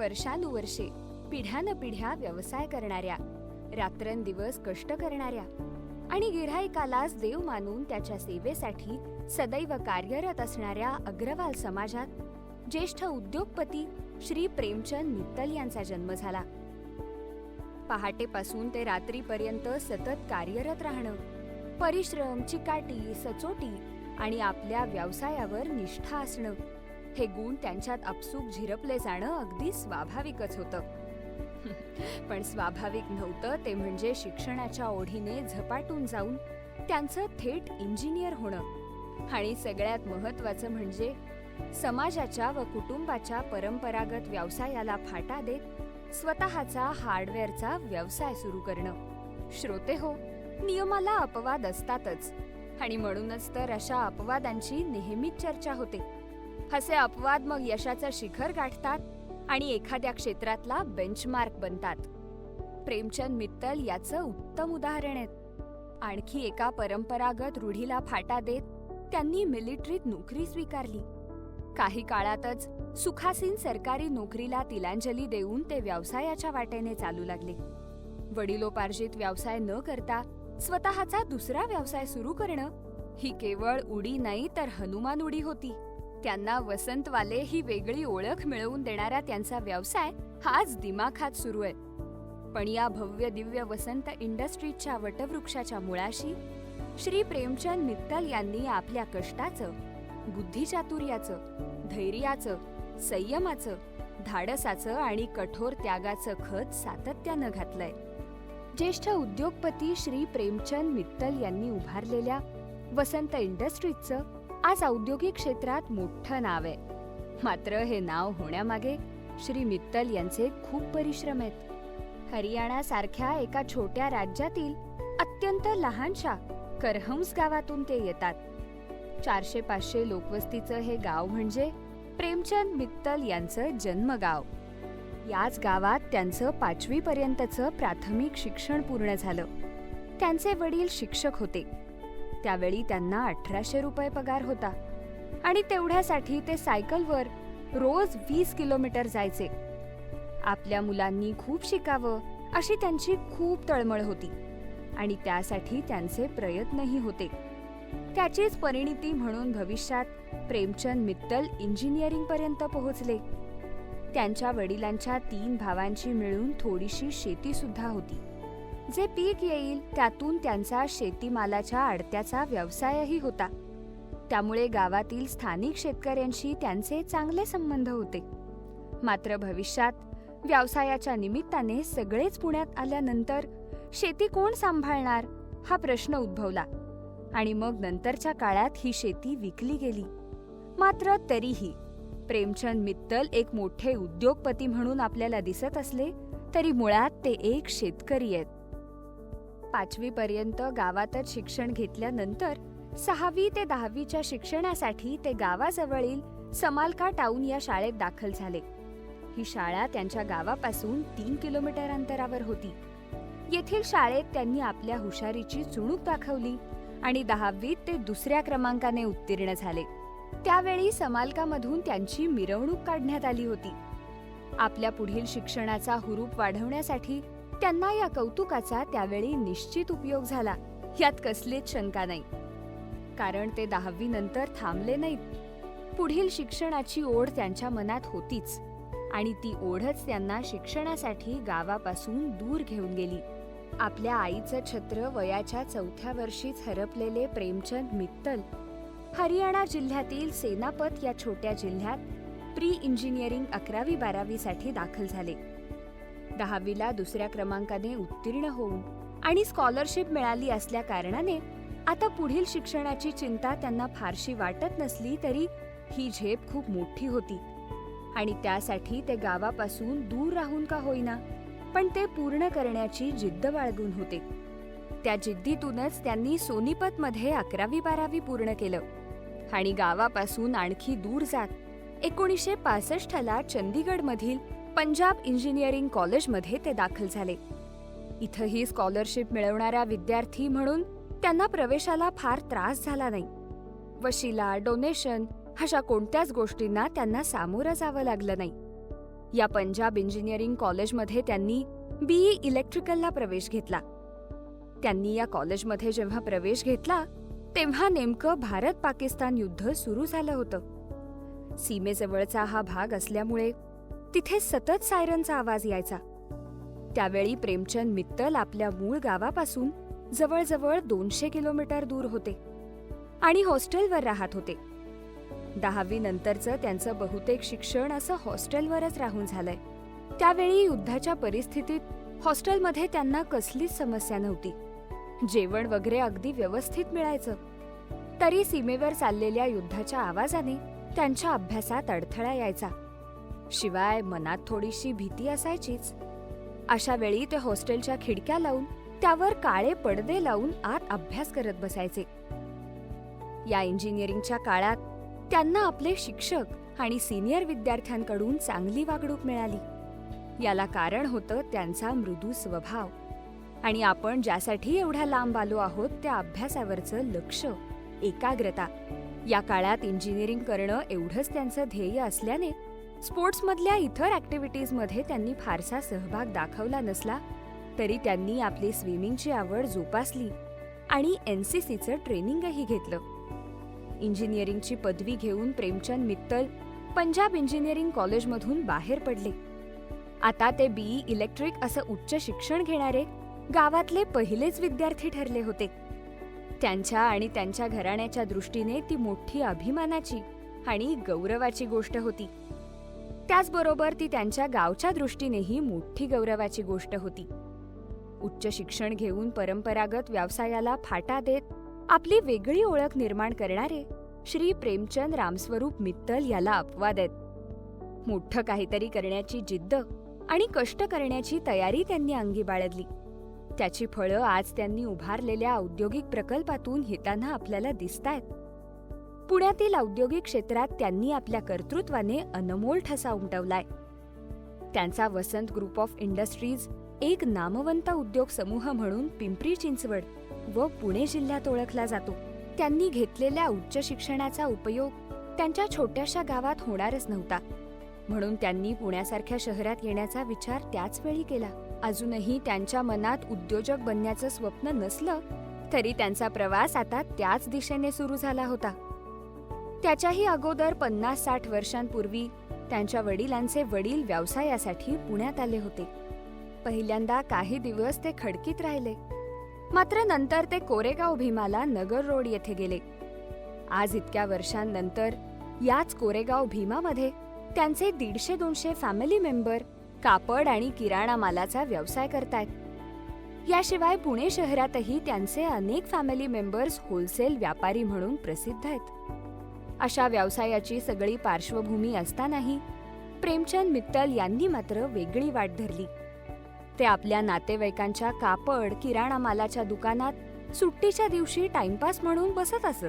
वर्षानुवर्षे पिढ्यानपिढ्या व्यवसाय करणाऱ्या रात्रंदिवस कष्ट करणाऱ्या आणि गिऱ्हाईकालाच देव मानून त्याच्या सेवेसाठी सदैव कार्यरत असणाऱ्या अग्रवाल समाजात ज्येष्ठ उद्योगपती श्री प्रेमचंद मित्तल यांचा जन्म झाला. पहाटेपासून ते रात्रीपर्यंत सतत कार्यरत राहणं परिश्रम चिकाटी सचोटी आणि आपल्या व्यवसायावर निष्ठा असणं हे गुण त्यांच्यात आपसूक झिरपले जाणं अगदी स्वाभाविकच होतं. पण स्वाभाविक नव्हतं ते म्हणजे शिक्षणाच्या ओढीने झपाटून जाऊन त्यांचं थेट इंजिनियर होणं. आणि सगळ्यात महत्वाचं म्हणजे समाजाच्या व कुटुंबाच्या परंपरागत व्यवसायाला फाटा देत स्वतःचा हार्डवेअरचा व्यवसाय सुरू करणं. श्रोते हो नियमाला अपवाद असतातच. आणि म्हणूनच तर अशा अपवादांची नेहमीच चर्चा होते. असे अपवाद मग यशाचं शिखर गाठतात आणि एखाद्या क्षेत्रातला बेंचमार्क बनतात. प्रेमचंद मित्तल याचं उत्तम उदाहरण आहे आणखी एका परंपरागत रूढीला फाटा देत त्यांनी मिलिटरीत नोकरी स्वीकारली. काही काळातच सुखासीन सरकारी नोकरीला तिलांजली देऊन ते व्यवसायाच्या वाटेने चालू लागले. वडिलोपार्जित व्यवसाय न करता स्वतःचा दुसरा व्यवसाय सुरू करणं ही केवळ उडी नाही तर हनुमान उडी होती. त्यांना वसंतवाले ही वेगळी ओळख मिळवून देणारा त्यांचा व्यवसाय हाच दिमाखात सुरू आहे. पण या भव्य दिव्य वसंत इंडस्ट्रीजच्या वटवृक्षाच्या मुळाशी श्री प्रेमचंद मित्तल यांनी आपल्या कष्टाचं बुद्धिचातुर्याचं धैर्याचं संयमाचं धाडसाचं आणि कठोर त्यागाचं खत सातत्यानं घातलंय. ज्येष्ठ उद्योगपती श्री प्रेमचंद मित्तल यांनी उभारलेल्या वसंत इंडस्ट्रीजचं आज औद्योगिक क्षेत्रात मोठं नाव आहे. मात्र हे नाव होण्यामागे श्री मित्तल यांचे खूप परिश्रम आहेत. हरियाणा सारख्या एका छोट्या राज्यातील अत्यंत लहानशा करहंस गावातून ते येतात. चारशे पाचशे लोकवस्तीचं हे गाव म्हणजे प्रेमचंद मित्तल यांचं जन्मगाव. याच गावात त्यांचं पाचवीपर्यंतचं प्राथमिक शिक्षण पूर्ण झालं. त्यांचे वडील शिक्षक होते. त्यावेळी त्यांना अठराशे रुपये पगार होता. आणि तेवढ्यासाठी ते सायकलवर रोज वीस किलोमीटर जायचे. आपल्या मुलांनी खूप शिकावं अशी त्यांची खूप तळमळ होती. आणि त्यासाठी त्यांचे प्रयत्नही होते. त्याचीच परिणिती म्हणून भविष्यात प्रेमचंद मित्तल इंजिनिअरिंग पर्यंत पोहोचले. त्यांच्या वडिलांच्या तीन भावांची मिळून थोडीशी शेती सुद्धा होती. जे पीक येईल त्यातून त्यांचा शेतीमालाच्या आडत्याचा व्यवसायही होता. त्यामुळे गावातील स्थानिक शेतकऱ्यांशी त्यांचे चांगले संबंध होते. मात्र भविष्यात व्यवसायाच्या निमित्ताने सगळेच पुण्यात आल्यानंतर शेती कोण सांभाळणार हा प्रश्न उद्भवला. आणि मग नंतरच्या काळात ही शेती विकली गेली. मात्र तरीही प्रेमचंद मित्तल एक मोठे उद्योगपती म्हणून आपल्याला दिसत असले तरी मुळात ते एक शेतकरी आहेत. पाचवीपर्यंत गावातच शिक्षण घेतल्यानंतर सहावी ते दहावीच्या शिक्षणासाठी ते गावाजवळील समालका टाऊन या शाळेत दाखल झाले. ही शाळा त्यांच्या गावापासून तीन किलोमीटर अंतरावर होती. येथील शाळेत त्यांनी आपल्या हुशारीची चुणूक दाखवली आणि दहावीत ते दुसऱ्या क्रमांकाने उत्तीर्ण झाले. त्यावेळी समालकामधून त्यांची मिरवणूक काढण्यात आली होती. आपल्या पुढील शिक्षणाचा हुरूप वाढवण्यासाठी त्यांना या कौतुकाचा त्यावेळी निश्चित उपयोग झाला. यात कसलीच शंका नाही. कारण ते दहावी नंतर थांबले नाहीत. पुढील शिक्षणाची ओढ त्यांच्या मनात होतीच. आणि ती ओढच त्यांना शिक्षणासाठी गावापासून दूर घेऊन गेली. आपल्या आईचं छत्र वयाच्या चौथ्या वर्षीच हरपलेले प्रेमचंद मित्तल हरियाणा जिल्ह्यातील सेनापत या छोट्या जिल्ह्यात प्री इंजिनिअरिंग अकरावी बारावीसाठी दाखल झाले. दहावीला दुसऱ्या क्रमांकाने उत्तीर्ण होऊन आणि स्कॉलरशिप मिळाली असल्या कारणाने आता पुढील शिक्षणाची चिंता त्यांना फारशी वाटत नसली तरी ही झेप खूप मोठी होती. आणि त्यासाठी ते गावापासून दूर राहून का होईना पण ते पूर्ण करण्याची जिद्द बाळगून होते. त्या जिद्दीतूनच त्यांनी सोनीपतमध्ये अकरावी बारावी पूर्ण केलं आणि गावापासून आणखी दूर जात एकोणीसशे पासष्टला चंदीगडमधील पंजाब इंजिनिअरिंग कॉलेजमध्ये ते दाखल झाले. इथंही स्कॉलरशिप मिळवणाऱ्या विद्यार्थी म्हणून त्यांना प्रवेशाला फार त्रास झाला नाही. वशिला डोनेशन अशा कोणत्याच गोष्टींना त्यांना सामोरं जावं लागलं नाही. या पंजाब इंजिनिअरिंग कॉलेजमध्ये त्यांनी बीई इलेक्ट्रिकलला प्रवेश घेतला. त्यांनी या कॉलेजमध्ये जेव्हा प्रवेश घेतला तेव्हा नेमकं भारत पाकिस्तान युद्ध सुरू झालं होतं. सीमेजवळचा हा भाग असल्यामुळे तिथे सतत सायरनचा आवाज यायचा. त्यावेळी प्रेमचंद मित्तल आपल्या मूळ गावापासून जवळजवळ दोनशे किलोमीटर दूर होते आणि हॉस्टेलवर राहत होते. दहावी नंतरचं त्यांचं बहुतेक शिक्षण असं हॉस्टेलवरच राहून झालंय. त्यावेळी युद्धाच्या परिस्थितीत हॉस्टेलमध्ये त्यांना कसलीच समस्या नव्हती. जेवण वगैरे अगदी व्यवस्थित मिळायचं. तरी सीमेवर चाललेल्या युद्धाच्या आवाजाने त्यांच्या अभ्यासात अडथळा यायचा. शिवाय मनात थोडीशी भीती असायचीच. अशा वेळी ते हॉस्टेलच्या खिडक्या लावून त्यावर काळे पडदे लावून आत अभ्यास करत बसायचे. या इंजिनिअरिंगच्या काळात त्यांना आपले शिक्षक आणि सिनियर विद्यार्थ्यांकडून चांगली वागणूक मिळाली. याला कारण होतं त्यांचा मृदू स्वभाव. आणि आपण ज्यासाठी एवढ्या लांब आलो आहोत त्या अभ्यासावरचं लक्ष एकाग्रता या काळात इंजिनिअरिंग करणं एवढंच त्यांचं ध्येय असल्याने स्पोर्ट्समधल्या इतर ॲक्टिव्हिटीजमध्ये त्यांनी फारसा सहभाग दाखवला नसला तरी त्यांनी आपली स्विमिंगची आवड जोपासली आणि एन सी सीचं ट्रेनिंगही घेतलं. इंजिनिअरिंगची पदवी घेऊन प्रेमचंद मित्तल पंजाब इंजिनिअरिंग कॉलेजमधून बाहेर पडले. आता ते बीई इलेक्ट्रिक असं उच्च शिक्षण घेणारे गावातले पहिलेच विद्यार्थी ठरले होते. त्यांच्या आणि त्यांच्या घराण्याच्या दृष्टीने ती मोठी अभिमानाची आणि गौरवाची गोष्ट होती. त्याचबरोबर ती त्यांच्या गावच्या दृष्टीनेही मोठी गौरवाची गोष्ट होती. उच्च शिक्षण घेऊन परंपरागत व्यवसायाला फाटा देत आपली वेगळी ओळख निर्माण करणारे श्री प्रेमचंद रामस्वरूप मित्तल याला अपवाद आहेत मोठं काहीतरी करण्याची जिद्द आणि कष्ट करण्याची तयारी त्यांनी अंगी बाळगली. त्याची फळं आज त्यांनी उभारलेल्या औद्योगिक प्रकल्पातून येताना आपल्याला दिसतायत. पुण्यातील औद्योगिक क्षेत्रात त्यांनी आपल्या कर्तृत्वाने अनमोल ठसा उमटवलाय. त्यांचा वसंत ग्रुप ऑफ इंडस्ट्रीज एक नामवंत उद्योग समूह म्हणून पिंपरी चिंचवड व पुणे जिल्ह्यात ओळखला जातो. त्यांनी घेतलेल्या उच्च शिक्षणाचा उपयोग त्यांच्या छोट्याशा गावात होणारच नव्हता. म्हणून त्यांनी पुण्यासारख्या शहरात येण्याचा विचार त्याच वेळी केला. अजूनही त्यांच्या मनात उद्योजक बनण्याचं स्वप्न नसलं तरी त्यांचा प्रवास आता त्याच दिशेने सुरू झाला होता. त्याच्याही अगोदर पन्नास साठ वर्षांपूर्वी त्यांच्या वडिलांचे वडील व्यवसायासाठी पुण्यात आले होते. पहिल्यांदा काही दिवस ते खडकीत राहिले. मात्र नंतर ते कोरेगाव भीमाला नगर रोड येथे गेले. आज इतक्या वर्षांनंतर याच कोरेगाव भीमामध्ये त्यांचे दीडशे दोनशे फॅमिली मेंबर कापड आणि किराणा मालाचा व्यवसाय करतायत. याशिवाय पुणे शहरातही त्यांचे अनेक फॅमिली मेंबर्स होलसेल व्यापारी म्हणून प्रसिद्ध आहेत. अशा व्यवसायाची सगळी पार्श्वभूमी असतानाही प्रेमचंद मित्तल यांनी मात्र वेगळी वाट धरली. ते आपल्या नातेवाईकांच्या कापड किराणा मालाच्या दुकानात सुट्टीच्या दिवशी टाइमपास म्हणून बसत असत.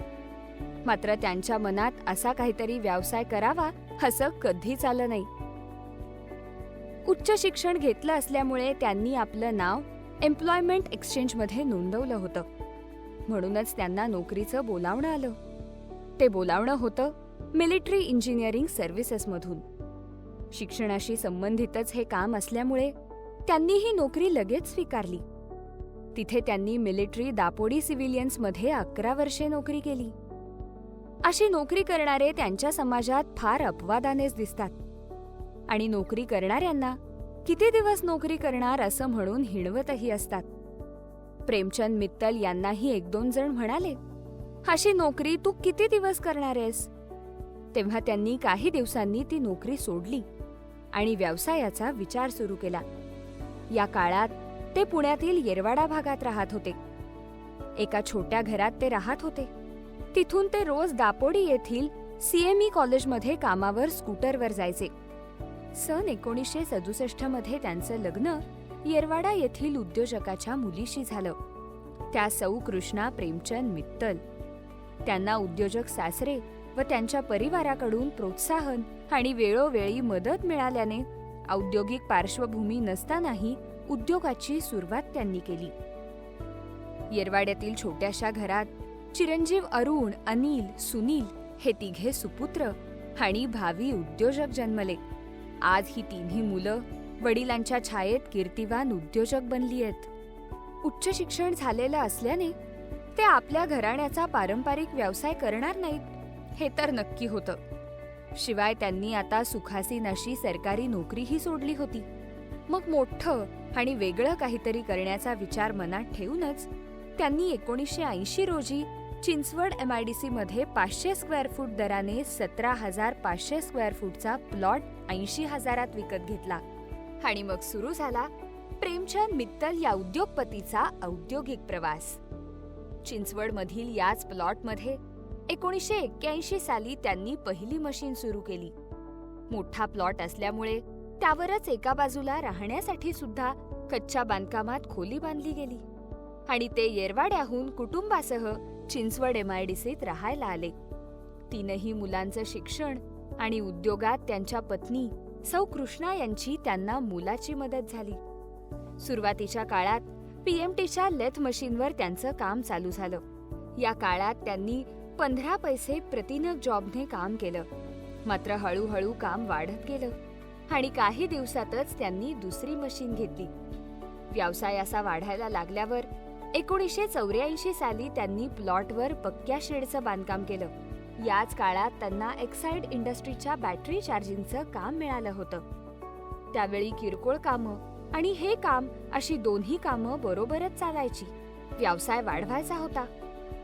मात्र त्यांच्या मनात असा काहीतरी व्यवसाय करावा असं कधीच आलं नाही. उच्च शिक्षण घेतलं असल्यामुळे त्यांनी आपलं नाव एम्प्लॉयमेंट एक्सचेंजमध्ये नोंदवलं होतं. म्हणूनच त्यांना नोकरीचं बोलावणं आलं. ते बोलावणं होतं मिलिटरी इंजिनिअरिंग सर्व्हिसेसमधून. शिक्षणाशी संबंधितच हे काम असल्यामुळे त्यांनी ही नोकरी लगेच स्वीकारली. तिथे त्यांनी मिलिटरी दापोडी सिव्हिलियन्समध्ये अकरा वर्षे नोकरी केली. अशी नोकरी करणारे त्यांच्या समाजात फार अपवादानेच दिसतात. आणि नोकरी करणाऱ्यांना किती दिवस नोकरी करणार असं म्हणून हिणवतही असतात. प्रेमचंद मित्तल यांनाही एक दोन जण म्हणाले अशी नोकरी तू किती दिवस करणार आहेस? तेव्हा त्यांनी काही दिवसांनी ती नोकरी सोडली आणि व्यवसायाचा विचार सुरू केला. या काळात ते पुण्यातील येरवाडा भागात राहत होते. एका छोट्या घरात ते राहत होते. तिथून ते रोज दापोडी येथील सीएमई कॉलेजमध्ये कामावर स्कूटरवर जायचे. सन एकोणीसशे सदुसष्टमध्ये त्यांचं लग्न येरवाडा येथील उद्योजकाच्या मुलीशी झालं. त्या सौ कृष्णा प्रेमचंद मित्तल त्यांना उद्योजक सासरे व त्यांच्या परिवाराकडून प्रोत्साहन आणि वेळोवेळी मदत मिळाल्याने औद्योगिक पार्श्वभूमी नसतानाही उद्योगाची सुरुवात त्यांनी केली. येरवाड्यातील छोट्याशा घरात चिरंजीव अरुण अनिल सुनील हे तिघे सुपुत्र आणि भावी उद्योजक जन्मले. आज ही तिन्ही मुलं वडिलांच्या छायेत कीर्तिवान उद्योजक बनली आहेत उच्च शिक्षण झालेलं असल्याने ते आपल्या घराण्याचा पारंपरिक व्यवसाय करणार नाहीत हे तर नक्की होतं. शिवाय त्यांनी आता सुखासीन अशी सरकारी नोकरीही सोडली होती. मग मोठं आणि वेगळं काहीतरी करण्याचा विचार मनात ठेवूनच त्यांनी एकोणीसशे ऐंशी रोजी Chinchwad M I D C मध्ये पाचशे स्क्वेअर फूट दराने सतरा हजार पाचशे स्क्वेअर फूटचा प्लॉट ऐंशी हजारात विकत घेतला. आणि मग सुरू झाला प्रेमचंद मित्तल या उद्योगपतीचा औद्योगिक प्रवास. चिंचवडमधील याच प्लॉटमध्ये एकोणीसशे एक्क्याऐंशी साली त्यांनी पहिली मशीन सुरू केली. मोठा प्लॉट असल्यामुळे त्यावरच एका बाजूला राहण्यासाठी सुद्धा कच्च्या बांधकामात खोली बांधली गेली आणि ते येरवाड्याहून कुटुंबासह चिंचवड एमआयडीसीत राहायला आले. तीनही मुलांचं शिक्षण आणि उद्योगात त्यांच्या पत्नी सौ कृष्णा यांची त्यांना मुलाची मदत झाली. सुरुवातीच्या काळात पीएमटीच्या लेथ मशीनवर त्यांचं काम चालू झालं. या काळात त्यांनी पंधरा पैसे प्रतिनग जॉबने काम केलं. मात्र हळूहळू काम वाढत गेलं आणि काही दिवसातच त्यांनी दुसरी मशीन घेतली. व्यवसाय असा वाढायला लागल्यावर एकोणीसशे चौऱ्याऐंशी साली त्यांनी प्लॉटवर पक्क्या शेडचं बांधकाम केलं. याच काळात त्यांना एक्साइड इंडस्ट्रीच्या बॅटरी चार्जिंगचं काम मिळालं होतं. त्यावेळी किरकोळ कामं आणि हे काम अशी दोन्ही कामं बरोबरच चालायची. व्यवसाय वाढवायचा होता.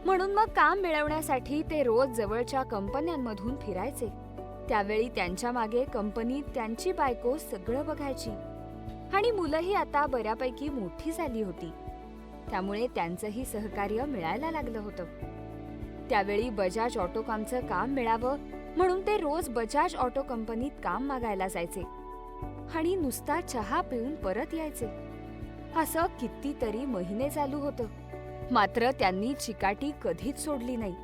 म्हणून मग काम मिळवण्यासाठी ते रोज जवळच्या कंपन्यांमधून फिरायचे. त्यावेळी त्यांच्या मागे कंपनीत त्यांची बायको सगळं बघायची. आणि मुलंही आता बऱ्यापैकी मोठी झाली होती. त्यामुळे त्यांचंही सहकार्य मिळायला लागलं होतं. त्यावेळी बजाज ऑटोकॉमचं काम मिळावं म्हणून ते रोज बजाज ऑटो कंपनीत काम मागायला जायचे. आणि नुसता चहा पिऊन परत यायचे. असं कितीतरी महिने चालू होतं. मात्र त्यांनी चिकाटी कधीच सोडली नाही.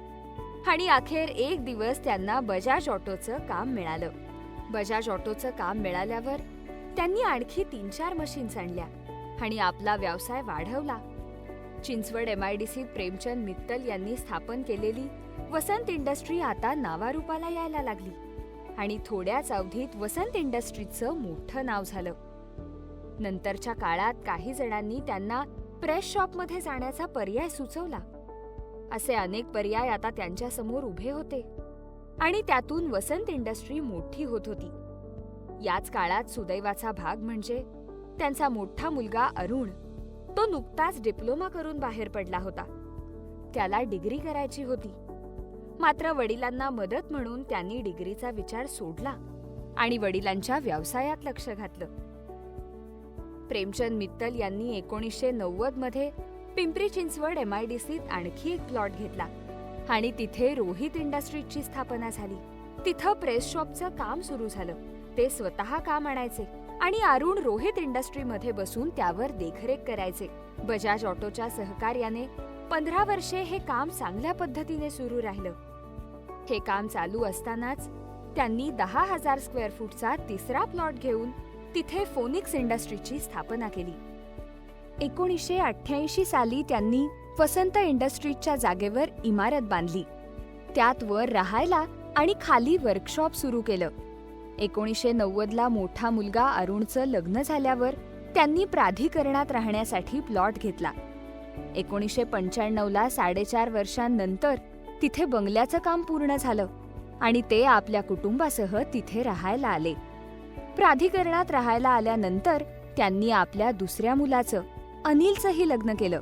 आणि अखेर एक दिवस त्यांना बजाज ऑटोचं काम मिळालं. बजाज ऑटोचं काम मिळाल्यावर त्यांनी आणखी तीन चार मशीन्स आणल्या आणि आपला व्यवसाय वाढवला. Chinchwad M I D C Premchand Mittal यांनी स्थापन केलेली वसंत इंडस्ट्री आता नावारूपाला यायला लागली. आणि थोड्याच अवधीत वसंत इंडस्ट्रीचं मोठं नाव झालं. नंतरच्या काळात काही जणांनी त्यांना प्रेस शॉपमध्ये जाण्याचा पर्याय सुचवला. असे अनेक पर्याय आता त्यांच्यासमोर उभे होते आणि त्यातून वसंत इंडस्ट्री मोठी होत होती. याच काळात सुदैवाचा भाग म्हणजे त्यांचा मोठा मुलगा अरुण तो नुकताच डिप्लोमा करून बाहेर पडला होता. त्याला डिग्री करायची होती. मात्र वडिलांना मदत म्हणून त्यांनी डिग्रीचा विचार सोडला आणि वडिलांच्या व्यवसायात लक्ष घातलं. प्रेमचंद मित्तल यांनी एकोणीसशे नव्वदमध्ये Pimpri Chinchwad M I D सीत आणखी एक प्लॉट घेतला आणि तिथे रोहित इंडस्ट्रीजची स्थापना झाली. तिथं प्रेस शॉपचं काम सुरू झालं. ते स्वतः काम आणायचे आणि अरुण रोहित इंडस्ट्रीमध्ये बसून त्यावर देखरेख करायचे. बजाज ऑटोच्या सहकार्याने पंधरा वर्षे हे काम चांगल्या पद्धतीने सुरू राहिलं. हे काम चालू असतानाच त्यांनी दहा हजार स्क्वेअर फूटचा तिसरा प्लॉट घेऊन तिथे फोनिक्स इंडस्ट्रीची स्थापना केली. एकोणीसशे अठ्ठ्याऐंशी साली त्यांनी वसंत इंडस्ट्रीजच्या जागेवर इमारत बांधली. त्यात वर राहायला आणि खाली वर्कशॉप सुरू केलं. एकोणीसशे नव्वदला मोठा मुलगा अरुणचं लग्न झाल्यावर त्यांनी प्राधिकरणात राहण्यासाठी प्लॉट घेतला. एकोणीसशे पंच्याण्णवला साडेचार वर्षांनंतर तिथे बंगल्याचं काम पूर्ण झालं आणि ते आपल्या कुटुंबासह तिथे राहायला आले. प्राधिकरणात राहायला आल्यानंतर त्यांनी आपल्या दुसऱ्या मुलाचं अनिलचंही लग्न केलं.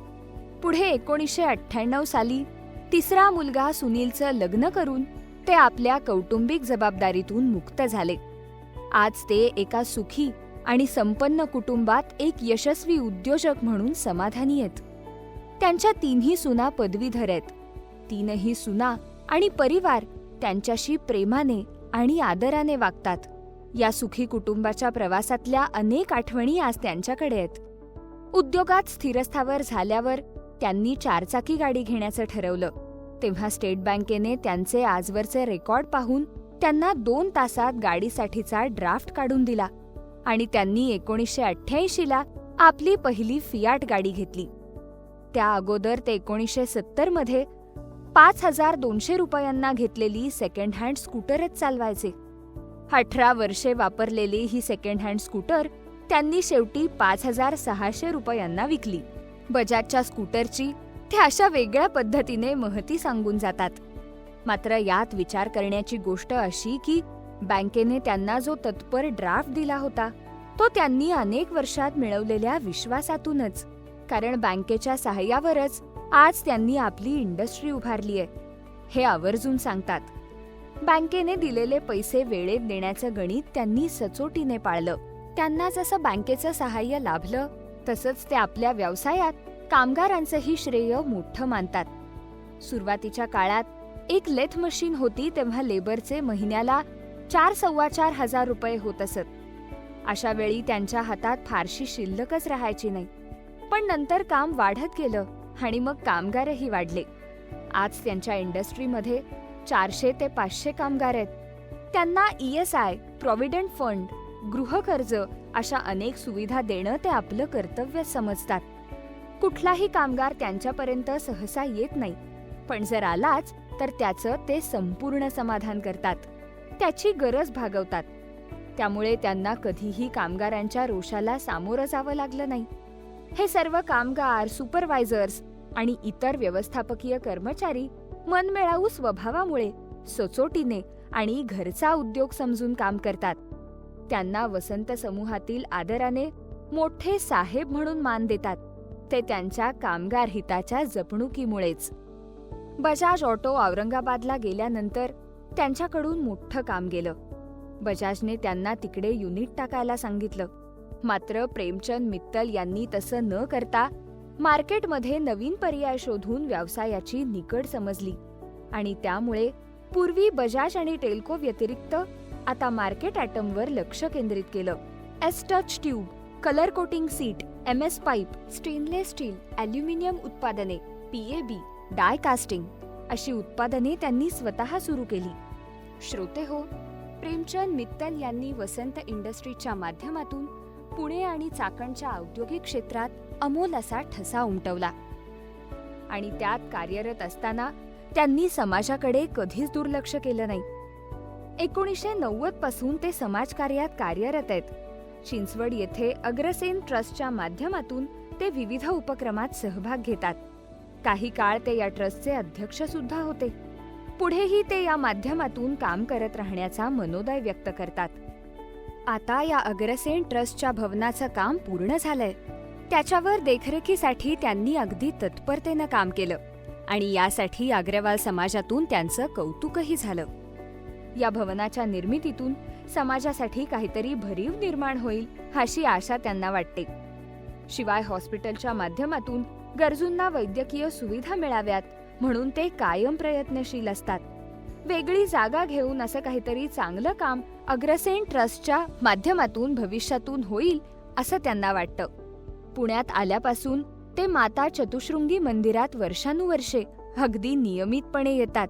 पुढे एकोणीसशे अठ्ठ्याण्णव साली तिसरा मुलगा सुनीलचं लग्न करून ते आपल्या कौटुंबिक जबाबदारीतून मुक्त झाले. आज ते एका सुखी आणि संपन्न कुटुंबात एक यशस्वी उद्योजक म्हणून समाधानी आहेत. त्यांच्या तिन्ही सुना पदवीधर आहेत. तीनही सुना आणि परिवार त्यांच्याशी प्रेमाने आणि आदराने वागतात. या सुखी कुटुंबाच्या प्रवासातल्या अनेक आठवणी आज त्यांच्याकडे आहेत. उद्योगात स्थिरस्थावर झाल्यावर त्यांनी चारचाकी गाडी घेण्याचं ठरवलं. तेव्हा स्टेट बँकेने त्यांचे आजवरचे रेकॉर्ड पाहून त्यांना दोन तासात गाडीसाठीचा ड्राफ्ट काढून दिला आणि त्यांनी एकोणीसशे अठ्ठ्याऐंशीला आपली पहिली फियाट गाडी घेतली. त्या अगोदर ते एकोणीसशे सत्तरमध्ये पाच हजार दोनशे रुपयांना घेतलेली सेकंड हँड स्कूटरच चालवायचे. अठरा वर्षे वापरलेली ही सेकंड हँड स्कूटर त्यांनी शेवटी पाच हजार सहाशे रुपयांना विकली. बजाजच्या स्कूटरची ते अशा वेगळ्या पद्धतीने महती सांगून जातात. मात्र यात विचार करण्याची गोष्ट अशी की बँकेने त्यांना जो तत्पर ड्राफ्ट दिला होता तो त्यांनी अनेक वर्षात मिळवलेल्या विश्वासातूनच. कारण बँकेच्या सहाय्यावरच आज त्यांनी आपली इंडस्ट्री उभारली आहे हे आवर्जून सांगतात. बँकेने दिलेले पैसे वेळेत देण्याचं गणित त्यांनी सचोटीने पाळलं. त्यांना जसं बँकेचं सहाय्य लाभलं तसंच ते आपल्या व्यवसायात कामगारांचंही श्रेय मोठं मानतात. सुरुवातीच्या काळात एक लेथ मशीन होती तेव्हा लेबरचे महिन्याला चार सव्वा चार हजार रुपये होत असत. अशा वेळी त्यांच्या हातात फारशी शिल्लकच राहायची नाही. पण नंतर काम वाढत गेलं. आणि मग कामगारही वाढले. आज त्यांच्या इंडस्ट्रीमध्ये चारशे ते पाचशे कामगार आहेत. त्यांना E S I provident fund गृहकर्ज अशा अनेक सुविधा देणं ते आपलं कर्तव्य समजतात. कुठलाही कामगार त्यांच्यापर्यंत सहसा येत नाही. पण जर आलाच तर त्याचं ते संपूर्ण समाधान करतात. त्याची गरज भागवतात. त्यामुळे त्यांना कधीही कामगारांच्या रोषाला सामोरं जावं लागलं नाही. हे सर्व कामगार सुपरवायझर्स आणि इतर व्यवस्थापकीय कर्मचारी मनमेळाऊ स्वभावामुळे सचोटीने आणि घरचा उद्योग समजून काम करतात. त्यांना वसंत समूहातील आदराने मोठे साहेब म्हणून मान देतात. ते त्यांच्या कामगार हिताच्या जपणुकीमुळेच. बजाज ऑटो औरंगाबादला गेल्यानंतर त्यांच्याकडून मोठं काम गेलं. बजाजने त्यांना तिकडे युनिट टाकायला सांगितलं. मात्र प्रेमचंद मित्तल यांनी तसं न करता मार्केटमध्ये नवीन पर्याय शोधून व्यवसायाची निकड समजली. आणि त्यामुळे पूर्वी बजाज आणि टेल्को व्यतिरिक्त आता मार्केट ॲटमवर लक्ष केंद्रित केलं. S touch tube colour coating seat M S pipe stainless steel aluminium उत्पादने पीएबी डाय कास्टिंग अशी उत्पादने त्यांनी स्वतः सुरू केली. श्रोते हो प्रेमचंद मित्तल यांनी वसंत इंडस्ट्रीजच्या माध्यमातून पुणे आणि चाकणच्या औद्योगिक क्षेत्रात अमोल असा ठसा उमटवला. आणि त्यात कार्यरत असताना त्यांनी समाजाकडे कधीच दुर्लक्ष केलं नाही. एकोणीसशे नव्वदपासून ते समाजकार्यात कार्यरत आहेत. चिंचवड येथे अग्रसेन ट्रस्टच्या माध्यमातून ते विविध उपक्रमात सहभाग घेतात. काही काळ ते या ट्रस्टचे अध्यक्ष सुद्धा होते. पुढेही ते या माध्यमातून काम करत राहण्याचा मनोदय व्यक्त करतात. आता या अग्रसेन ट्रस्टच्या भवनाचं काम पूर्ण झालंय. त्याच्यावर देखरेखीसाठी त्यांनी अगदी तत्परतेनं काम केलं आणि यासाठी अग्रवाल समाजातून त्यांचं कौतुकही झालं. या भवनाच्या निर्मितीतून समाजासाठी काहीतरी भरीव निर्माण होईल अशी आशा त्यांना वाटते. शिवाय हॉस्पिटलच्या माध्यमातून गरजूंना वैद्यकीय सुविधा मिळाव्यात म्हणून ते कायम प्रयत्नशील असतात. वेगळी जागा घेऊन असं काहीतरी चांगलं काम अग्रसेन ट्रस्टच्या माध्यमातून भविष्यातून होईल असं त्यांना वाटतं. पुण्यात आल्यापासून ते माता चतुशृंगी मंदिरात वर्षानुवर्षे अगदी नियमितपणे येतात.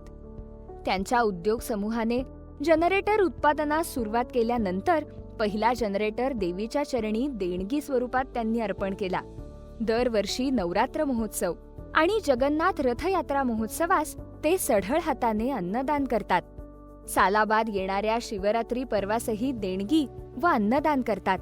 त्यांच्या उद्योग समूहाने जनरेटर उत्पादनास सुरुवात केल्यानंतर पहिला जनरेटर देवीच्या चरणी देणगी स्वरूपात त्यांनी अर्पण केला. दरवर्षी नवरात्र महोत्सव आणि जगन्नाथ रथयात्रा महोत्सवास ते सढळ हाताने अन्नदान करतात. सालाबाद येणाऱ्या शिवरात्री पर्वासही देणगी व अन्नदान करतात.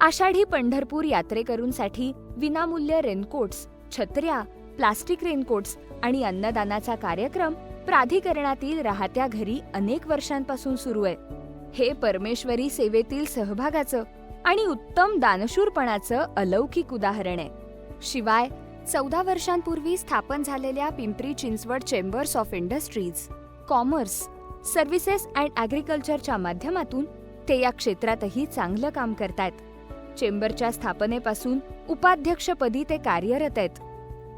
आषाढी पंढरपूर यात्रेकरूंसाठी विनामूल्य रेनकोट्स छत्र्या प्लास्टिक रेनकोट्स आणि अन्नदानाचा कार्यक्रम प्राधिकरणातील राहत्या घरी अनेक वर्षांपासून सुरू आहे. हे परमेश्वरी सेवेतील सहभागाचं आणि उत्तम दानशूरपणाचं अलौकिक उदाहरण आहे. शिवाय चौदा वर्षांपूर्वी स्थापन झालेल्या Pimpri Chinchwad chambers of industries commerce services and ॲग्रिकल्चरच्या माध्यमातून ते या क्षेत्रातही चांगलं काम करतायत. चेंबरच्या स्थापनेपासून उपाध्यक्षपदी ते कार्यरत आहेत.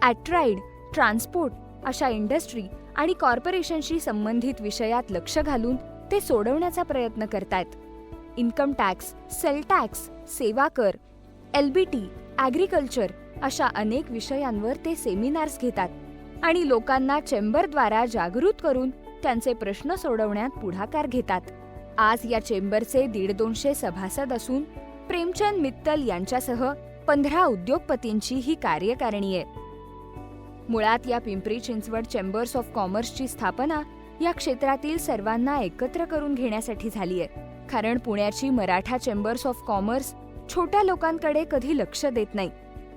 ॲट्राईड ट्रान्सपोर्ट अशा इंडस्ट्री आणि कॉर्पोरेशनशी संबंधित विषयात लक्ष घालून ते सोडवण्याचा प्रयत्न करतायत. इन्कम टॅक्स सेल टॅक्स सेवा कर एलबीटी ॲग्रिकल्चर अशा अनेक विषयांवर ते सेमिनार्स घेतात आणि लोकांना चेंबरद्वारा जागृत करून त्यांचे प्रश्न सोडवण्यात पुढाकार घेतात. आज या चेंबरचे दीड दोनशे सभासद असून प्रेमचंद मित्तल यांच्यासह पंधरा उद्योगपतींची ही कार्यकारिणी आहे. मुळात या पिंपरी चिंचवड चेंबर्स ऑफ कॉमर्सची स्थापना या क्षेत्रातील सर्वांना एकत्र करून घेण्यासाठी झाली आहे. कारण पुण्याची मराठा चेंबर्स ऑफ कॉमर्स छोट्या लोकांकडे कधी लक्ष देत नाही.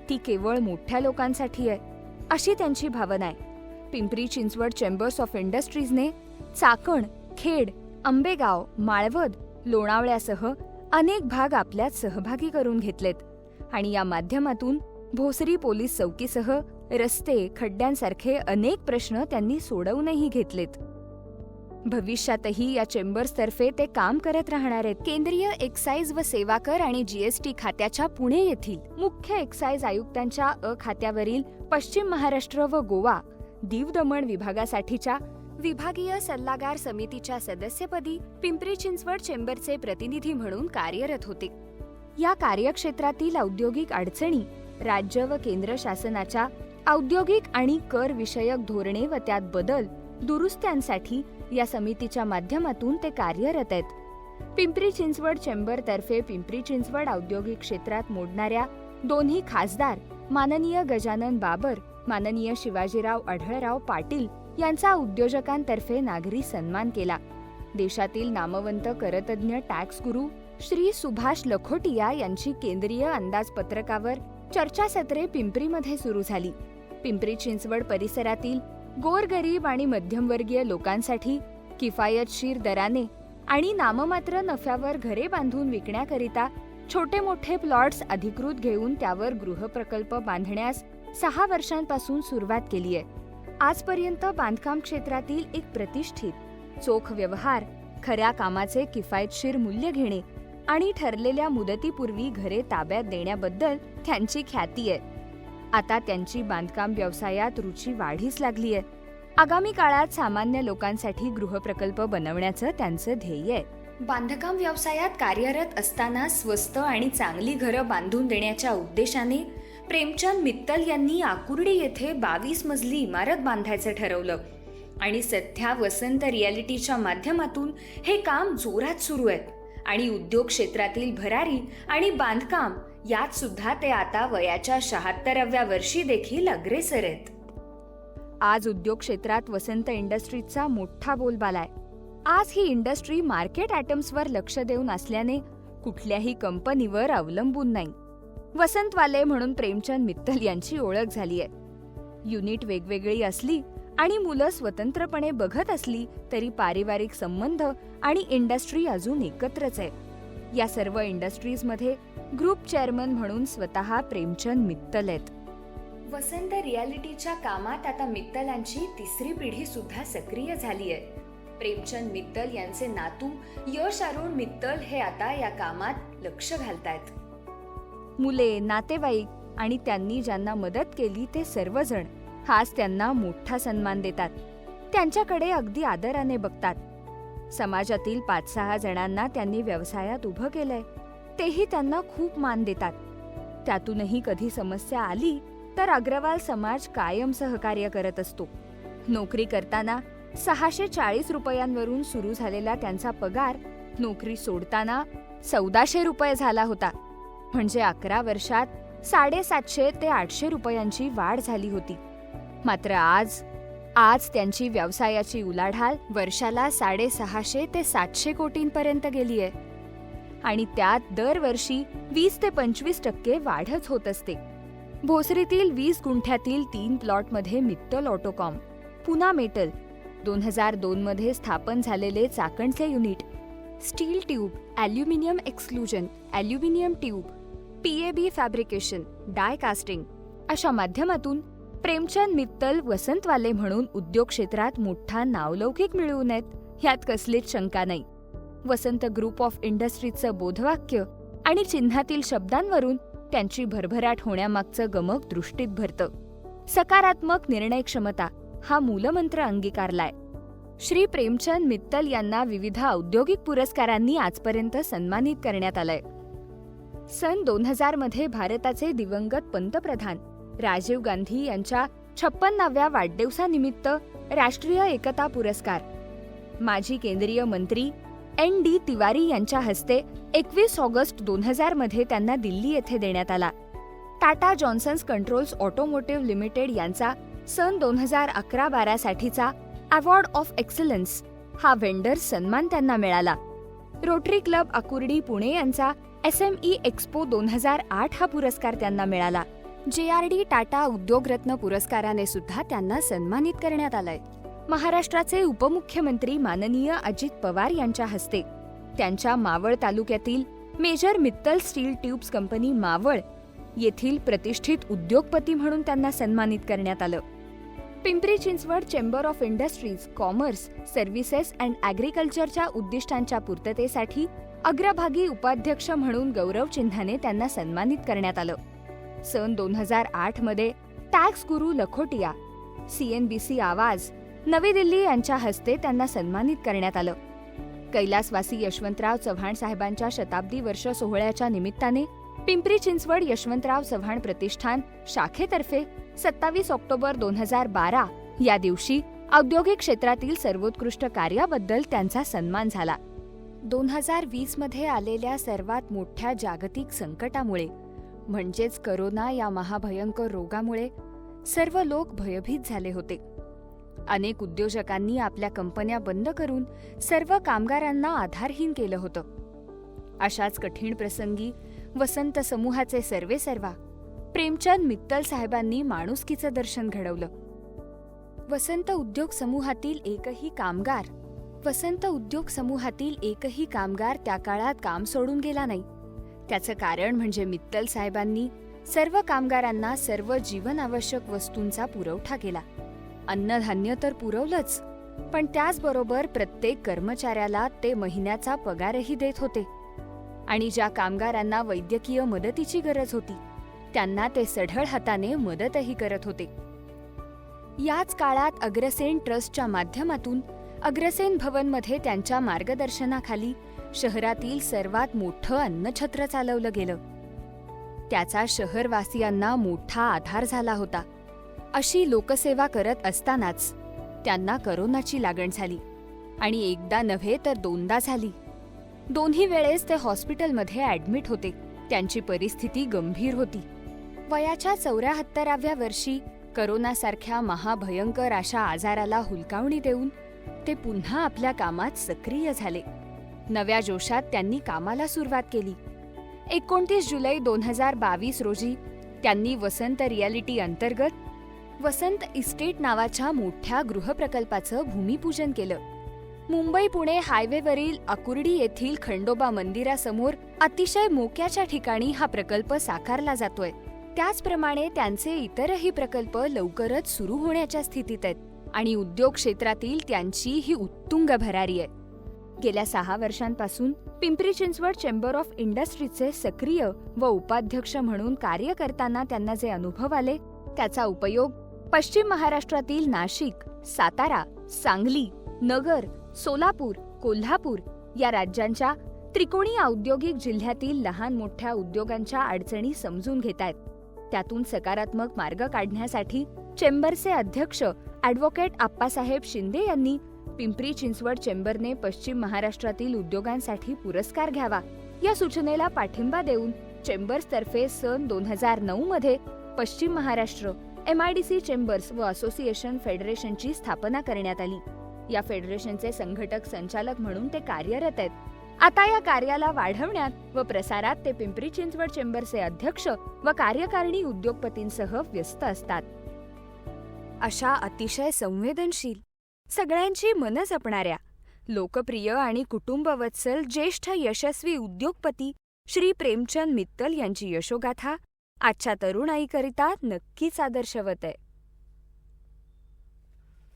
ती केवळ मोठ्या लोकांसाठी आहे अशी त्यांची भावना आहे. पिंपरी चिंचवड चेंबर्स ऑफ इंडस्ट्रीजने चाकण खेड आंबेगाव माळवद लोणावळ्यासह अनेक भाग आपल्यात सहभागी करून घेतलेत आणि या माध्यमातून भोसरी पोलीस चौकीसह रस्ते खड्ड्यांसारखे अनेक प्रश्न त्यांनी सोडवूनही घेतलेत. भविष्यातही या चेंबर्सतर्फे ते काम करत राहणार आहेत. केंद्रीय एक्साईज व सेवा कर आणि जीएसटी खात्याच्या पुणे येथील मुख्य एक्साईज आयुक्तांच्या अ खात्यावरील पश्चिम महाराष्ट्र व गोवा दीव दमण विभागासाठीच्या विभागीय सल्लागार समितीच्या सदस्यपदी पिंपरी चिंचवड चेंबरचे प्रतिनिधी म्हणून कार्यरत होते. या कार्यक्षेत्रातील औद्योगिक अडचणी राज्य व केंद्र शासनाच्या औद्योगिक आणि कर विषयक धोरणे व त्यात बदल दुरुस्त्यांसाठी या समितीच्या माध्यमातून ते कार्यरत आहेत. पिंपरी चिंचवड चेंबरतर्फे पिंपरी चिंचवड औद्योगिक क्षेत्रात मोडणाऱ्या दोन्ही खासदार माननीय गजानन बाबर माननीय शिवाजीराव आढळराव पाटील यांचा उद्योजकांतर्फे नागरी सन्मान केला. देशातील नामवंत करतज्ञ टॅक्स गुरु श्री सुभाष लखोटिया यांची केंद्रीय अंदाजपत्रकावर चर्चासत्रे पिंपरीमध्ये सुरू झाली. पिंपरी चिंचवड परिसरातील गोरगरीब आणि मध्यमवर्गीय लोकांसाठी किफायतशीर दराने आणि नाममात्र नफ्यावर घरे बांधून विकण्याकरिता छोटे मोठे प्लॉट्स अधिकृत घेऊन त्यावर गृहप्रकल्प बांधण्यास सहा वर्षांपासून सुरुवात केली आहे. आजपर्यंत बांधकाम क्षेत्रातील एक प्रतिष्ठित चोख व्यवहार खऱ्या कामाचे किफायतशीर मूल्य घेणे आणि ठरलेल्या मुदतीपूर्वी घरे ताब्यात देण्याबद्दल त्यांची ख्याती आहे. आता त्यांची बांधकाम व्यवसायात रुची वाढीस लागली आहे आगामी काळात सामान्य लोकांसाठी गृहप्रकल्प बनवण्याचं त्यांचं ध्येय आहे. बांधकाम व्यवसायात कार्यरत असताना स्वस्त आणि चांगली घरं बांधून देण्याच्या उद्देशाने प्रेमचंद मित्तल यांनी आकुर्डी येथे बावीस मजली इमारत बांधायचं ठरवलं. आणि सध्या वसंत रियालिटीच्या माध्यमातून हे काम जोरात सुरू आहे आणि उद्योग क्षेत्रातील भरारी आणि बांधकाम यात सुद्धा ते आता वयाच्या शहात्तराव्या वर्षी देखील अग्रेसर आहेत. आज उद्योग क्षेत्रात वसंत इंडस्ट्रीजचा मोठा बोलबाला आहे. आज ही इंडस्ट्री मार्केट ॲटम्सवर लक्ष देऊन असल्याने कुठल्याही कंपनीवर अवलंबून नाही. वसंतवाले म्हणून प्रेमचंद मित्तल यांची ओळख झाली आहे युनिट वेगवेगळी असली आणि मुलं स्वतंत्रपणे बघत असली तरी पारिवारिक संबंध आणि इंडस्ट्री अजून एकत्रच आहे. या सर्व इंडस्ट्रीजमध्ये ग्रुप चेअरमन म्हणून स्वतः प्रेमचंद मित्तल आहेत. वसंत रियालिटीच्या कामात आता मित्तलांची तिसरी पिढी सुद्धा सक्रिय झाली आहे प्रेमचंद मित्तल यांचे नातू यश अरुण मित्तल हे आता या कामात लक्ष घालतायत. मुले नातेवाईक आणि त्यांनी ज्यांना मदत केली ते सर्वजण हाच त्यांना मोठा सन्मान देतात. त्यांच्याकडे अगदी आदराने बघतात. समाजातील पाच सहा जणांना त्यांनी व्यवसायात उभं केलंय. तेही त्यांना खूप मान देतात. त्यातूनही कधी समस्या आली तर अग्रवाल समाज कायम सहकार्य करत असतो. नोकरी करताना सहाशे चाळीस रुपयांवरून सुरू झालेला त्यांचा पगार नोकरी सोडताना चौदाशे रुपये झाला होता. म्हणजे अकरा वर्षात साडेसातशे ते आठशे रुपयांची वाढ झाली होती. मात्र आज आज त्यांची व्यवसायाची उलाढाल वर्षाला साडेसहाशे ते सातशे कोटींपर्यंत गेली आहे आणि त्यात दरवर्षी वीस ते पंचवीस टक्के वाढच होत असते. भोसरीतील वीस गुंठ्यातील तीन प्लॉटमध्ये मित्तल ऑटोकॉम पुना मेटल दोन हजार दोन मध्ये स्थापन झालेले चाकणचे unit steel tube aluminium extrusion aluminium tube PAB fabrication die casting अशा माध्यमातून प्रेमचंद मित्तल वसंतवाले म्हणून उद्योग क्षेत्रात मोठा नावलौकिक मिळवून आहेत ह्यात कसलीच शंका नाही. वसंत ग्रुप ऑफ इंडस्ट्रीजचं बोधवाक्य आणि चिन्हातील शब्दांवरून त्यांची भरभराट होण्यामागचं गमक दृष्टीत भरतं. सकारात्मक निर्णय क्षमता हा मूलमंत्र अंगीकारलाय. श्री प्रेमचंद मित्तल यांना विविध औद्योगिक पुरस्कारांनी आजपर्यंत सन्मानित करण्यात आलंय. सन दोन हजारमध्ये भारताचे दिवंगत पंतप्रधान राजीव गांधी यांच्या छप्पन्नाव्या वाढदिवसानिमित्त राष्ट्रीय एकता पुरस्कार. माजी केंद्रीय मंत्री एन डी तिवारी यांच्या हस्ते एकवीस ऑगस्ट दोन हजारमध्ये त्यांना दिल्ली येथे देण्यात आला. Tata Johnsons Controls Automotive Limited यांचा सन दोन हजार अकरा बारासाठीचा अवॉर्ड ऑफ एक्सलन्स हा व्हेंडर सन्मान त्यांना मिळाला. रोटरी क्लब अकुर्डी पुणे यांचा एस एम ई एक्स्पो दोन हजार आठ हा पुरस्कार त्यांना मिळाला. जे आर डी टाटा उद्योगरत्न पुरस्काराने सुद्धा त्यांना सन्मानित करण्यात आलंय. महाराष्ट्राचे उपमुख्यमंत्री माननीय अजित पवार यांच्या हस्ते. त्यांच्या मावळ तालुक्यातील major Mittal steel tubes company Maval येथील प्रतिष्ठित उद्योगपती म्हणून त्यांना सन्मानित करण्यात आलं. Pimpri Chinchwad chamber of industries commerce services and ॲग्रिकल्चरच्या उद्दिष्टांच्या पूर्ततेसाठी अग्रभागी उपाध्यक्ष म्हणून गौरव चिन्हाने त्यांना सन्मानित करण्यात आलं. सन दोन हजार आठमध्ये टॅक्स गुरु लखोटिया सीएनबीसी आवाज नवी दिल्ली यांच्या हस्ते त्यांना सन्मानित करण्यात आलं. कैलासवासी यशवंतराव चव्हाण साहेबांच्या शताब्दी वर्ष सोहळ्याच्या निमित्ताने पिंपरी चिंचवड यशवंतराव चव्हाण प्रतिष्ठान शाखेतर्फे सत्तावीस ऑक्टोबर दोन हजार बारा. या दिवशी औद्योगिक क्षेत्रातील सर्वोत्कृष्ट कार्याबद्दल त्यांचा सन्मान झाला. दोन हजार वीसमध्ये आलेल्या सर्वात मोठ्या जागतिक संकटामुळे म्हणजेच करोना या महाभयंकर रोगामुळे सर्व लोक भयभीत झाले होते. अनेक उद्योजकांनी आपल्या कंपन्या बंद करून सर्व कामगारांना आधारहीन केलं होतं. अशाच कठीण प्रसंगी वसंत समूहाचे सर्वेसर्वा प्रेमचंद मित्तल साहेबांनी माणुसकीचं दर्शन घडवलं. वसंत उद्योग समूहातील एकही कामगार वसंत उद्योग समूहातील एकही कामगार त्या काळात काम सोडून गेला नाही. त्याचं कारण म्हणजे मित्तल साहेबांनी सर्व कामगारांना सर्व जीवनावश्यक वस्तूंचा पुरवठा केला. अन्नधान्य तर पुरवलंच पण त्याचबरोबर प्रत्येक कर्मचाऱ्याला ते महिन्याचा पगारही देत होते. आणि ज्या कामगारांना वैद्यकीय मदतीची गरज होती त्यांना ते सढळ हाताने मदतही करत होते. याच काळात अग्रसेन ट्रस्टच्या माध्यमातून अग्रसेन भवनमध्ये त्यांच्या मार्गदर्शनाखाली शहरातील सर्वात मोठं अन्नछत्र चालवलं गेलं. त्याचा शहरवासियांना मोठा आधार झाला होता. अशी लोकसेवा करत असतानाच त्यांना करोनाची लागण झाली आणि एकदा नव्हे तर दोनदा झाली. दोन्ही वेळेस ते हॉस्पिटलमध्ये ॲडमिट होते. त्यांची परिस्थिती गंभीर होती. वयाच्या चौऱ्याहत्तराव्या वर्षी करोनासारख्या महाभयंकर अशा आजाराला हुलकावणी देऊन ते पुन्हा आपल्या कामात सक्रिय झाले. नव्या जोशात त्यांनी कामाला सुरुवात केली. एकोणतीस जुलै दोन हजार बावीस रोजी त्यांनी वसंत रियालिटी अंतर्गत वसंत इस्टेट नावाच्या मोठ्या गृहप्रकल्पाचं भूमिपूजन केलं. मुंबई पुणे हायवेवरील अकुर्डी येथील खंडोबा मंदिरासमोर अतिशय मोक्याच्या ठिकाणी हा प्रकल्प साकारला जातोय. त्याचप्रमाणे त्यांचे इतरही प्रकल्प लवकरच सुरू होण्याच्या स्थितीत आहेत आणि उद्योग क्षेत्रातील त्यांची ही उत्तुंग भरारी आहे. गेल्या सहा वर्षांपासून पिंपरी चिंचवड चेंबर ऑफ इंडस्ट्रीचे सक्रिय व उपाध्यक्ष म्हणून कार्य करताना त्यांना जे अनुभव आले त्याचा उपयोग पश्चिम महाराष्ट्रातील नाशिक सातारा सांगली नगर सोलापूर कोल्हापूर या राज्यांच्या त्रिकोणी औद्योगिक जिल्ह्यातील लहान मोठ्या उद्योगांच्या अडचणी समजून घेत आहेत त्यातून सकारात्मक मार्ग काढण्यासाठी चेंबरचे अध्यक्ष ॲडव्होकेट आप्पासाहेब शिंदे यांनी पिंपरी चिंचवड चेंबरने पश्चिम महाराष्ट्रातील उद्योगांसाठी पुरस्कार घ्यावा या सूचनेला पाठिंबा देऊन चेंबर्सतर्फे सन दोन हजार नऊ मध्ये पश्चिम महाराष्ट्र एमआयडीसी चेंबर्स व असोसिएशन फेडरेशनची स्थापना करण्यात आली. या फेडरेशनचे संघटक संचालक म्हणून ते कार्यरत आहेत. आता या कार्याला वाढवण्यात व प्रसारात ते पिंपरी चिंचवड चेंबरचे अध्यक्ष व कार्यकारिणी उद्योगपतींसह व्यस्त असतात. अशा अतिशय संवेदनशील सगळ्यांची मन जपणाऱ्या लोकप्रिय आणि कुटुंबवत्सल ज्येष्ठ यशस्वी उद्योगपती श्री प्रेमचंद मित्तल यांची यशोगाथा आजच्या तरुणाईकरिता नक्कीच आदर्शवत आहे.